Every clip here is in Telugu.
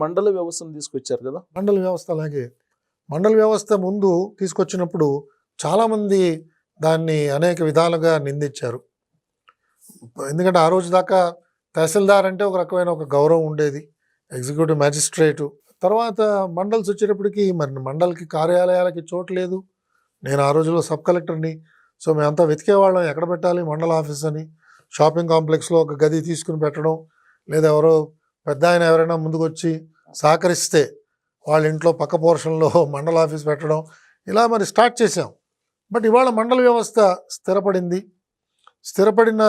మండల వ్యవస్థను తీసుకొచ్చారు కదా? మండల వ్యవస్థ అలాగే. మండల వ్యవస్థ ముందు తీసుకొచ్చినప్పుడు చాలామంది దాన్ని అనేక విధాలుగా నిందించారు. ఎందుకంటే ఆ రోజు దాకా తహసీల్దార్ అంటే ఒక రకమైన ఒక గౌరవం ఉండేది. Executive magistrate. తర్వాత మండల్స్ వచ్చేటప్పటికి మరి మండల్కి కార్యాలయాలకి చోటు లేదు. నేను ఆ రోజుల్లో సబ్ కలెక్టర్ని. సో మేమంతా వెతికేవాళ్ళం ఎక్కడ పెట్టాలి? మండల ఆఫీస్ అని. షాపింగ్ కాంప్లెక్స్లో ఒక గది తీసుకుని పెట్టడం. లేదా ఎవరో పెద్ద ఆయన ఎవరైనా ముందుకొచ్చి సహకరిస్తే వాళ్ళ ఇంట్లో పక్క పోర్షన్లో మండల ఆఫీస్ పెట్టడం ఇలా మరి స్టార్ట్ చేసాం బట్ ఇవాళ మండల వ్యవస్థ స్థిరపడింది. స్థిరపడిన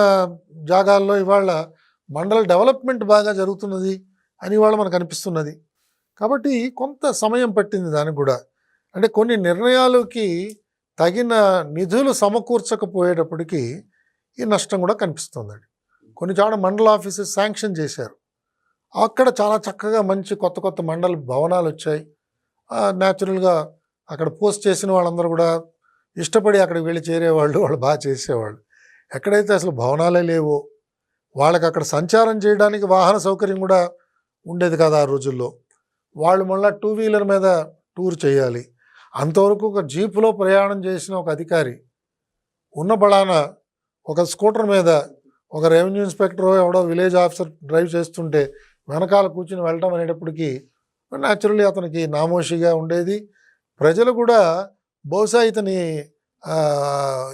జాగాల్లో ఇవాళ మండల డెవలప్మెంట్ బాగా జరుగుతున్నది అని ఇవాళ మనకు అనిపిస్తున్నది. కాబట్టి కొంత సమయం పట్టింది దానికి కూడా. అంటే కొన్ని నిర్ణయాలకి తగిన నిధులు సమకూర్చకపోయేటప్పటికీ ఈ నష్టం కూడా కనిపిస్తుందండి. కొన్ని చోట మండల ఆఫీసెస్ శాంక్షన్ చేశారు. అక్కడ చాలా చక్కగా మంచి కొత్త కొత్త మండల భవనాలు వచ్చాయి. న్యాచురల్గా అక్కడ పోస్ట్ చేసిన వాళ్ళందరూ కూడా ఇష్టపడి అక్కడికి వెళ్ళి చేరేవాళ్ళు వాళ్ళు బాగా చేసేవాళ్ళు. ఎక్కడైతే అసలు భవనాలే లేవో వాళ్ళకి అక్కడ సంచారం చేయడానికి వాహన సౌకర్యం కూడా ఉండేది కదా ఆ రోజుల్లో. వాళ్ళు మళ్ళీ టూ వీలర్ మీద టూర్ చేయాలి. అంతవరకు ఒక జీపులో ప్రయాణం చేసిన ఒక అధికారి ఉన్న బడాన ఒక స్కూటర్ మీద ఒక రెవెన్యూ ఇన్స్పెక్టర్ ఎవడో విలేజ్ ఆఫీసర్ డ్రైవ్ చేస్తుంటే వెనకాల కూర్చుని వెళ్ళటం అనేటప్పటికీ న్యాచురలీ అతనికి నామోషిగా ఉండేది. ప్రజలు కూడా బహుశా ఇతని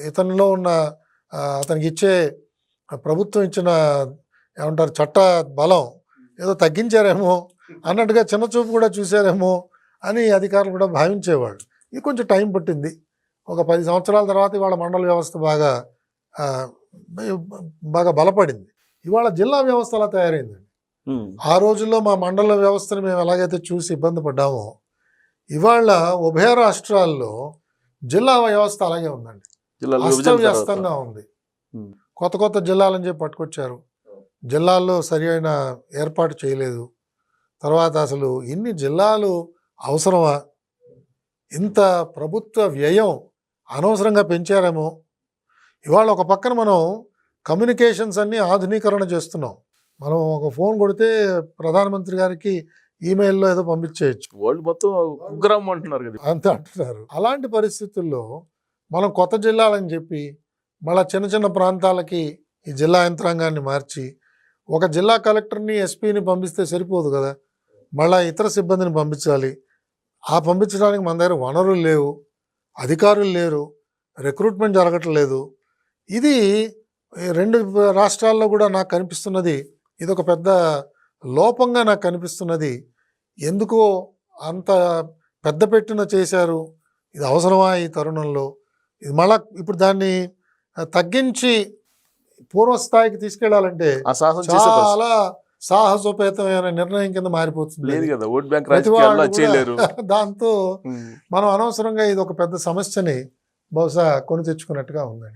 ఇతనిలో ఉన్న అతనికి ఇచ్చే ప్రభుత్వం ఇచ్చిన ఏమంటారు చట్ట బలం ఏదో తగ్గించారేమో అన్నట్టుగా చిన్న చూపు కూడా చూశారేమో అని అధికారులు కూడా భావించేవాళ్ళు. ఇది కొంచెం టైం పట్టింది. ఒక పది సంవత్సరాల తర్వాత ఇవాళ మండల వ్యవస్థ బాగా బాగా బలపడింది. ఇవాళ జిల్లా వ్యవస్థ అలా తయారైంది ఆ రోజుల్లో మా మండల వ్యవస్థను మేము ఎలాగైతే చూసి ఇబ్బంది పడ్డామో ఇవాళ ఉభయ రాష్ట్రాల్లో జిల్లా వ్యవస్థ అలాగే ఉందండి. అస్తవ్యస్తంగా ఉంది. కొత్త కొత్త జిల్లాలని చెప్పి పట్టుకొచ్చారు. జిల్లాల్లో సరి అయిన ఏర్పాటు చేయలేదు. తర్వాత అసలు ఇన్ని జిల్లాలు అవసరమా? ఇంత ప్రభుత్వ వ్యయం అనవసరంగా పెంచారేమో? ఇవాళ ఒక పక్కన మనం కమ్యూనికేషన్స్ అన్నీ ఆధునీకరణ చేస్తున్నాం. మనం ఒక ఫోన్ కొడితే ప్రధానమంత్రి గారికి ఈమెయిల్లో ఏదో పంపించేయచ్చు. వరల్డ్ మొత్తం కుగ్రామం అంటున్నారు కదా. అంత అంటున్నారు. అలాంటి పరిస్థితుల్లో మనం కొత్త జిల్లాలని చెప్పి మళ్ళా చిన్న చిన్న ప్రాంతాలకి ఈ జిల్లా యంత్రాంగాన్ని మార్చి ఒక జిల్లా కలెక్టర్ని ఎస్పీని పంపిస్తే సరిపోదు కదా. మళ్ళా ఇతర సిబ్బందిని పంపించాలి. ఆ పంపించడానికి మన దగ్గర వనరులు లేవు అధికారులు లేరు రిక్రూట్మెంట్ జరగట్లేదు. ఇది రెండు రాష్ట్రాల్లో కూడా నాకు కనిపిస్తున్నది ఇది ఒక పెద్ద లోపంగా నాకు కనిపిస్తున్నది. ఎందుకో అంత పెద్ద పెట్టిన చేశారు. ఇది అవసరమా ఈ తరుణంలో? ఇది మళ్ళా ఇప్పుడు దాన్ని తగ్గించి పూర్వస్థాయికి తీసుకెళ్ళాలంటే చాలా సాహసోపేతమైన నిర్ణయం కింద మారిపోతుంది లేదు కదా ఓట్ బ్యాంక్ దాంతో. మనం అనవసరంగా ఇది ఒక పెద్ద సమస్యని బహుశా కొని తెచ్చుకున్నట్టుగా ఉందండి.